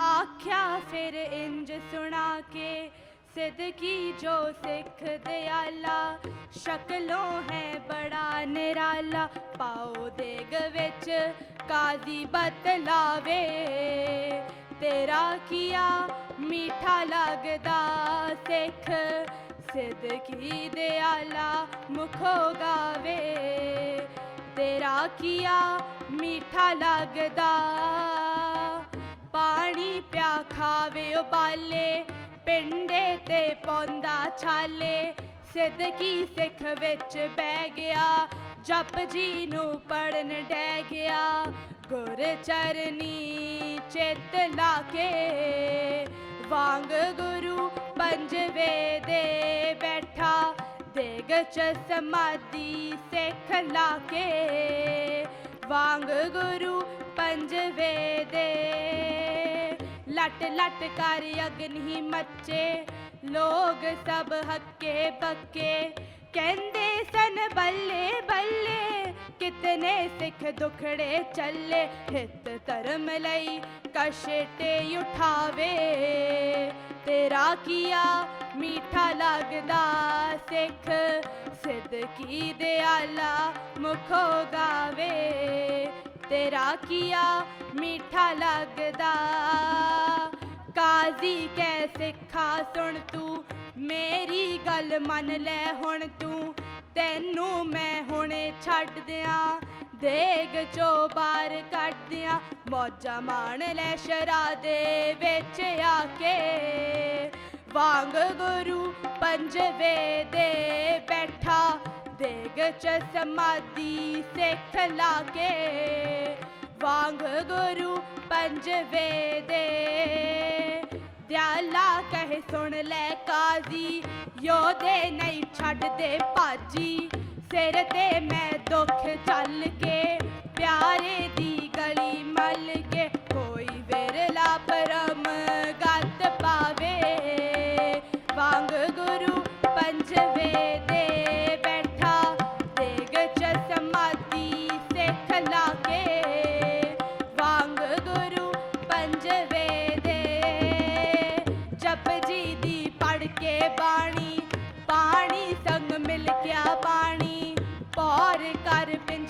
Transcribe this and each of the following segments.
ਆਖਿਆ ਫਿਰ ਇੰਜ ਸੁਣਾ ਕੇ ਸਿੱਧਕੀ ਜੋ ਸਿੱਖ ਦਿਆਲਾ, ਸ਼ਕਲੋਂ ਹੈ ਬੜਾ ਨਿਰਾਲਾ, ਪਾਓ ਦੇਗ ਵਿੱਚ ਕਾਜ਼ੀ ਬਤਲਾਵੇ ਤੇਰਾ ਕੀਆ ਮੀਠਾ ਲੱਗਦਾ ਸਿੱਖ ਸਿੱਧਕੀ ਦਿਆਲਾ ਮੁਖੋ ਗਾਵੇ। ਤੇਰਾ ਕੀਆ ਮੀਠਾ ਲੱਗਦਾ ਪਾਣੀ ਖਾਵੇ ਉਬਾਲੇ, ਪਿੰਡੇ ਤੇ ਪੌਂਦਾ ਛਾਲੇ। ਸਿੱਧਕੀ ਸਿੱਖ ਵਿੱਚ ਬਹਿ ਗਿਆ, ਜਪ ਜੀ ਨੂੰ ਪੜਨ ਡਹਿ ਗਿਆ। ਗੁਰ ਚਰਨੀ ਚਿੱਤ ਲਾ ਕੇ, ਵਾਂਗ ਗੁਰੂ ਪੰਜਵੇ ਦੇ ਬੈਠਾ। ਦੇਗ ਚ ਸਮਾਧੀ ਸਿੱਖ ਲਾ ਕੇ, ਵਾਂਗ ਗੁਰੂ ਪੰਜਵੇ ਦੇ ਲਟ ਲਟ ਕਰ ਅਗਨੀ ਮੱਚੇ ਲੋਗ ਸਭ ਹੱਕੇ ਬੱਕੇ ਕਹਿੰਦੇ ਸਨ ਬੱਲੇ ਬੱਲੇ ਕਿਤਨੇ ਸਿੱਖ ਦੁਖੜੇ ਚੱਲੇ ਹਿੱਤ ਧਰਮ ਲਈ ਕਸ਼ਟੇ ਉਠਾਵੇ ਤੇਰਾ ਕੀਆ ਮੀਠਾ ਲੱਗਦਾ ਸਿੱਖ ਸਿੱਧਕੀ ਦਿਆਲਾ ਮੁਖੋ ਗਾਵੇ ਤੇਰਾ ਕੀਆ ਮੀਠਾ ਲੱਗਦਾ ਕਾਜ਼ੀ ਸਿੱਖਾ ਸੁਣ ਤੂੰ, ਮੇਰੀ ਗੱਲ ਮੰਨ ਲੈ ਹੁਣ ਤੂੰ। ਤੈਨੂੰ ਮੈਂ ਹੁਣੇ ਛੱਡ ਦਿਆਂ, ਦੇਗ ਚੋਂ ਬਾਹਰ ਕੱਢ ਦਿਆਂ। ਮੌਜਾਂ ਮਾਣ ਲੈ ਸ਼ਰਾ ਦੇ ਵਿੱਚ ਆ ਕੇ। ਵਾਂਗ ਗੁਰੂ ਪੰਜਵੇ ਦੇ ਬੈਠਾ, ਦੇਗ ਚ ਸਮਾਧੀ ਸਿੱਖ ਲਾ ਕੇ। ਵਾਂਗ ਗੁਰੂ ਪੰਜਵੇ ਦੇ ਦਿਆਲਾ ਕਹੇ ਸੁਣ ਲੈ ਕਾਜ਼ੀ, ਯੋਧੇ ਨਹੀਂ ਛੱਡਦੇ ਭਾਜੀ ਸਿਰ ਤੇ ਮੈਂ ਦੁੱਖ ਚੱਲ ਕੇ ਕੇ ਬਾਣੀ ਪਾਣੀ ਸੰਗ ਮਿਲ ਗਿਆ ਪਾਣੀ ਪੌਰ ਕਰ ਪਿੰਜਰਾ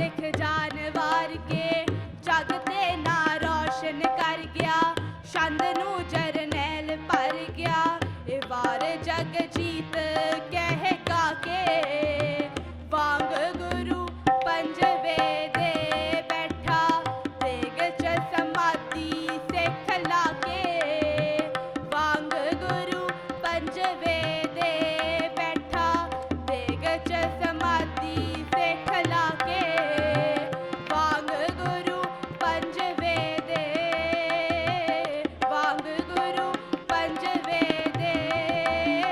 ਕਰਮੋ ਸਿੱਖ